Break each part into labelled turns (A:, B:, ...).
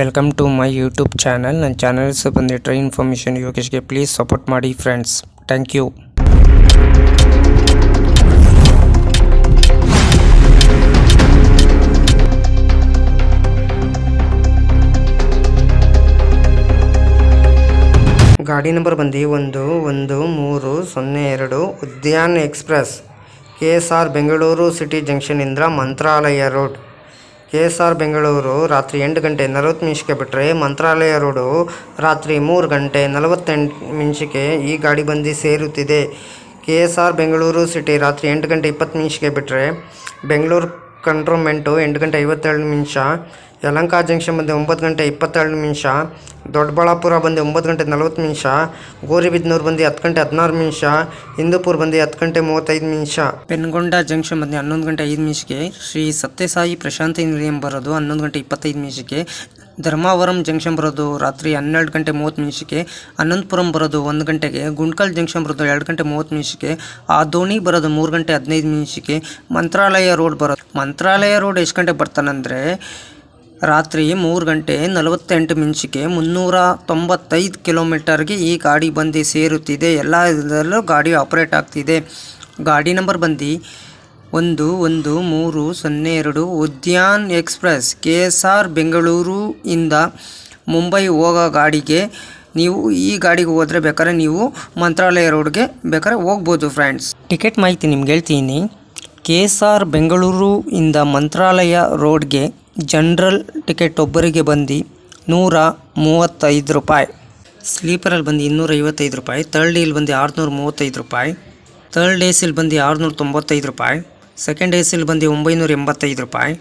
A: Welcome to my YouTube channel ನನ್ನ channels ಬಂದಿಟ್ಟರೆ information ಯೋಗೇಶ್ಗೆ ಪ್ಲೀಸ್ ಸಪೋರ್ಟ್ ಮಾಡಿ ಫ್ರೆಂಡ್ಸ್ ಥ್ಯಾಂಕ್ ಯು ಗಾಡಿ ನಂಬರ್ ಬಂದು ಒಂದು ಒಂದು, ಮೂರು, ಸೊನ್ನೆ, ಎರಡು, Udyan express, K S R Bengaluru city ಜಂಕ್ಷನಿಂದ Mantralaya road. K S R Bengaluru ರಾತ್ರಿ ಎಂಟು ಗಂಟೆ ನಲವತ್ತು ನಿಮಿಷಕ್ಕೆ ಬಿಟ್ಟರೆ ಮಂತ್ರಾಲಯ ರೋಡು ರಾತ್ರಿ ಮೂರು ಗಂಟೆ ನಲವತ್ತೆಂಟು ನಿಮಿಷಕ್ಕೆ ಈ ಗಾಡಿ ಬಂದು ಸೇರುತ್ತಿದೆ. K S R Bengaluru city ರಾತ್ರಿ ಎಂಟು ಗಂಟೆ ಇಪ್ಪತ್ತು ನಿಮಿಷಕ್ಕೆ ಬಿಟ್ಟರೆ ಬೆಂಗಳೂರು ಕಂಟ್ರೋನ್ಮೆಂಟು ಎಂಟು ಗಂಟೆ ಐವತ್ತೇಳು ನಿಮಿಷ ಯಲಂಕ ಜಂಕ್ಷನ್ ಬಂದು ಒಂಬತ್ತು ಗಂಟೆ ಇಪ್ಪತ್ತೆರಡು ನಿಮಿಷ. ದೊಡ್ಡಬಳ್ಳಾಪುರ ಬಂದು ಒಂಬತ್ತು ಗಂಟೆ ನಲವತ್ತು ನಿಮಿಷ. ಗೋರಿಬಿದ್ನೂರು ಬಂದು ಹತ್ತು ಗಂಟೆ ಹದಿನಾರು ನಿಮಿಷ. ಹಿಂದೂಪುರ ಬಂದು ಹತ್ತು ಗಂಟೆ ಮೂವತ್ತೈದು ನಿಮಿಷ. ಪೆನ್ಗೊಂಡ ಜಂಕ್ಷನ್ ಬಂದು ಹನ್ನೊಂದು ಗಂಟೆ ಐದು ನಿಮಿಷಕ್ಕೆ ಶ್ರೀ ಸತ್ಯಸಾಯಿ ಪ್ರಶಾಂತಿ ನಿಲಯಂ ಬರೋದು ಹನ್ನೊಂದು ಗಂಟೆ ಇಪ್ಪತ್ತೈದು ನಿಮಿಷಕ್ಕೆ ಧರ್ಮಾವರಂ ಜಂಕ್ಷನ್ ಬರೋದು ರಾತ್ರಿ ಹನ್ನೆರಡು ಗಂಟೆ ಮೂವತ್ತು ನಿಮಿಷಕ್ಕೆ ಅನಂತಪುರಂ ಬರೋದು ಒಂದು ಗಂಟೆಗೆ. ಗುಂಡ್ಕಲ್ ಜಂಕ್ಷನ್ ಬರೋದು ಎರಡು ಗಂಟೆ ಮೂವತ್ತು ನಿಮಿಷಕ್ಕೆ ಆ ದೋಣಿ ಬರೋದು ಮೂರು ಗಂಟೆ ಹದಿನೈದು ನಿಮಿಷಕ್ಕೆ ಮಂತ್ರಾಲಯ ರೋಡ್ ಬರೋದು. ಮಂತ್ರಾಲಯ ರೋಡ್ ಎಷ್ಟು ಗಂಟೆ ಬರ್ತಾನಂದರೆ ರಾತ್ರಿ ಮೂರು ಗಂಟೆ ನಲವತ್ತೆಂಟು ನಿಮಿಷಕ್ಕೆ ಮುನ್ನೂರ ತೊಂಬತ್ತೈದು ಕಿಲೋಮೀಟರ್ಗೆ ಈ ಗಾಡಿ ಬಂದು ಸೇರುತ್ತಿದೆ. ಎಲ್ಲ ಇದರಲ್ಲೂ ಗಾಡಿ ಆಪರೇಟ್ ಆಗ್ತಿದೆ. ಗಾಡಿ ನಂಬರ್ ಬಂದು ಒಂದು ಒಂದು, ಮೂರು, ಸೊನ್ನೆ, ಎರಡು, Udyan express, K S R Bengaluru ಇಂದ ಮುಂಬೈ ಹೋಗೋ ಗಾಡಿಗೆ ನೀವು ಈ ಗಾಡಿಗೆ ಹೋದರೆ ಬೇಕಾದ್ರೆ ನೀವು ಮಂತ್ರಾಲಯ ರೋಡ್ಗೆ ಬೇಕಾದ್ರೆ ಹೋಗ್ಬೋದು ಫ್ರೆಂಡ್ಸ್ ಟಿಕೆಟ್ ಮಾಹಿತಿ ನಿಮ್ಗೆ ಹೇಳ್ತೀನಿ. ಕೆ ಎಸ್ ಆರ್ ಬೆಂಗಳೂರು ಇಂದ ಮಂತ್ರಾಲಯ ರೋಡ್ಗೆ ಜನರಲ್ ಟಿಕೆಟ್ ಒಬ್ಬರಿಗೆ ಬಂದು ನೂರ ಮೂವತ್ತೈದು ರೂಪಾಯಿ. ಸ್ಲೀಪರಲ್ಲಿ ಬಂದು ಇನ್ನೂರ ಐವತ್ತೈದು ರೂಪಾಯಿ. ತರ್ಡ್ ಡೇಲಿ ಬಂದು ಆರುನೂರ ಮೂವತ್ತೈದು ರೂಪಾಯಿ. ತರ್ಡ್ ಡೇಸಲ್ಲಿ ಸಿಲಿ ಬಂದು ಆರುನೂರ ತೊಂಬತ್ತೈದು ರೂಪಾಯಿ. ಸೆಕೆಂಡ್ ಡೇಸಲ್ಲಿ ಸಿಲಿ ಬಂದು ಒಂಬೈನೂರ ಎಂಬತ್ತೈದು ರೂಪಾಯಿ.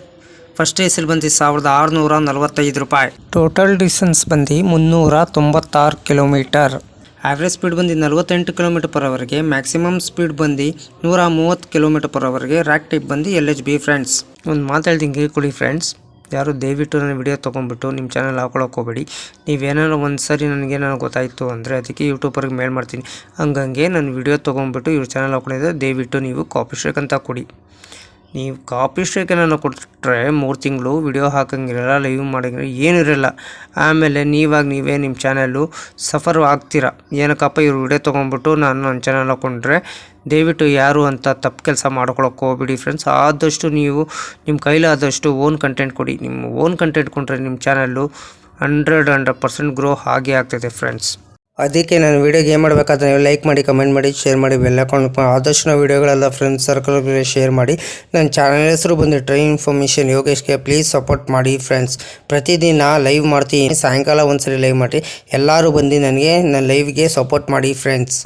A: ಫಸ್ಟ್ ಡೇಸಲ್ಲಿ ಸಿಲಿ ಬಂದು ಸಾವಿರದ ಆರುನೂರ ನಲವತ್ತೈದು ರೂಪಾಯಿ. ಟೋಟಲ್ ಡಿಸ್ಟೆನ್ಸ್ ಬಂದು ಮುನ್ನೂರ ತೊಂಬತ್ತಾರು ಕಿಲೋಮೀಟರ್. ಆವ್ರೇಜ್ ಸ್ಪೀಡ್ ಬಂದು ನಲವತ್ತೆಂಟು ಕಿಲೋಮೀಟರ್ ಪರ್ ಅವರ್ಗೆ ಮ್ಯಾಕ್ಸಿಮಮ್ ಸ್ಪೀಡ್ ಬಂದು ನೂರ ಮೂವತ್ತು ಕಿಲೋಮೀಟರ್ ಪರ್ ಅವರ್ಗೆ ರ್ಯಾಕ್ ಟೈಪ್ ಬಂದು ಎಲ್ ಎಚ್ ಬಿ ಫ್ರೆಂಡ್ಸ್ ಒಂದು ಮಾತಾಡ್ತೀನಿ ಕೊಡಿ ಫ್ರೆಂಡ್ಸ್ ಯಾರು ದಯವಿಟ್ಟು ನನ್ನ ವಿಡಿಯೋ ತೊಗೊಂಡ್ಬಿಟ್ಟು ನಿಮ್ಮ ಚಾನಲ್ ಹಾಕೊಳಕ್ಕೆ ಹೋಗಬೇಡಿ. ನೀವೇನಾರು ಒಂದು ಸರಿ ನನಗೆ ನನಗೆ ಗೊತ್ತಾಯಿತು ಅಂದರೆ ಅದಕ್ಕೆ ಯೂಟ್ಯೂಬರ್ಗೆ ಮೇಲ್ ಮಾಡ್ತೀನಿ. ಹಂಗಂಗೆ ನಾನು ವಿಡಿಯೋ ತೊಗೊಂಡ್ಬಿಟ್ಟು ಇವ್ರ ಚಾನಲ್ ಹಾಕೊಂಡಿದ್ದೆ ದಯವಿಟ್ಟು ನೀವು ಕಾಪಿ ಶೇಕ್ ಅಂತ ಕೊಡಿ. ನೀವು ಕಾಪಿ ಸ್ಟ್ರೈಕ್ ಏನಾನ ಕೊಟ್ಟರೆ ಮೂರು ತಿಂಗಳು ವಿಡಿಯೋ ಹಾಕಂಗಿರಲ್ಲ ಲೈವ್ ಮಾಡೋಂಗಿಲ್ಲ ಏನೂ ಇರಲ್ಲ. ಆಮೇಲೆ ನೀವಾಗ ನೀವೇ ನಿಮ್ಮ ಚಾನಲ್ಲು ಸಫರ್ ಆಗ್ತೀರ. ಏನಕ್ಕಪ್ಪ ಇವ್ರು ವಿಡಿಯೋ ತೊಗೊಂಡ್ಬಿಟ್ಟು ನಾನು ನನ್ನ ಚಾನಲ್ ಹಾಕ್ಕೊಂಡ್ರೆ ದಯವಿಟ್ಟು ಯಾರು ಅಂತ ತಪ್ಪು ಕೆಲಸ ಮಾಡ್ಕೊಳಕ್ಕೆ ಹೋಗ್ಬಿಡಿ ಫ್ರೆಂಡ್ಸ್ ಆದಷ್ಟು ನೀವು ನಿಮ್ಮ ಕೈಲಾದಷ್ಟು ಓನ್ ಕಂಟೆಂಟ್ ಕೊಡಿ. ನಿಮ್ಮ ಓನ್ ಕಂಟೆಂಟ್ ಕೊಟ್ಟರೆ ನಿಮ್ಮ channel hundred hundred percent grow ಆಗೇ ಆಗ್ತದೆ ಫ್ರೆಂಡ್ಸ್ ಅದಕ್ಕೆ ನಾನು ವೀಡಿಯೋಗೆ ಏನು ಮಾಡಬೇಕಾದ್ರೆ ನೀವು ಲೈಕ್ ಮಾಡಿ ಕಮೆಂಟ್ ಮಾಡಿ ಶೇರ್ ಮಾಡಿ ಬೆಲ್ಲ ಕೊಂಡು ಆದಷ್ಟು ನಾವು ವೀಡಿಯೋಗಳೆಲ್ಲ ಫ್ರೆಂಡ್ಸ್ ಸರ್ಕಲ್ ಶೇರ್ ಮಾಡಿ. ನನ್ನ ಚಾನಲ್ ಹೆಸರು ಬಂದು ಟ್ರೈನ್ ಇನ್ಫಾರ್ಮೇಷನ್ ಯೋಗೇಶ್ಗೆ ಪ್ಲೀಸ್ ಸಪೋರ್ಟ್ ಮಾಡಿ ಫ್ರೆಂಡ್ಸ್ ಪ್ರತಿದಿನ ಲೈವ್ ಮಾಡ್ತೀನಿ. ಸಾಯಂಕಾಲ ಒಂದ್ಸರಿ ಲೈವ್ ಮಾಡಿ ಎಲ್ಲರೂ ಬಂದು ನನಗೆ ನನ್ನ ಲೈವ್ಗೆ ಸಪೋರ್ಟ್ ಮಾಡಿ ಫ್ರೆಂಡ್ಸ್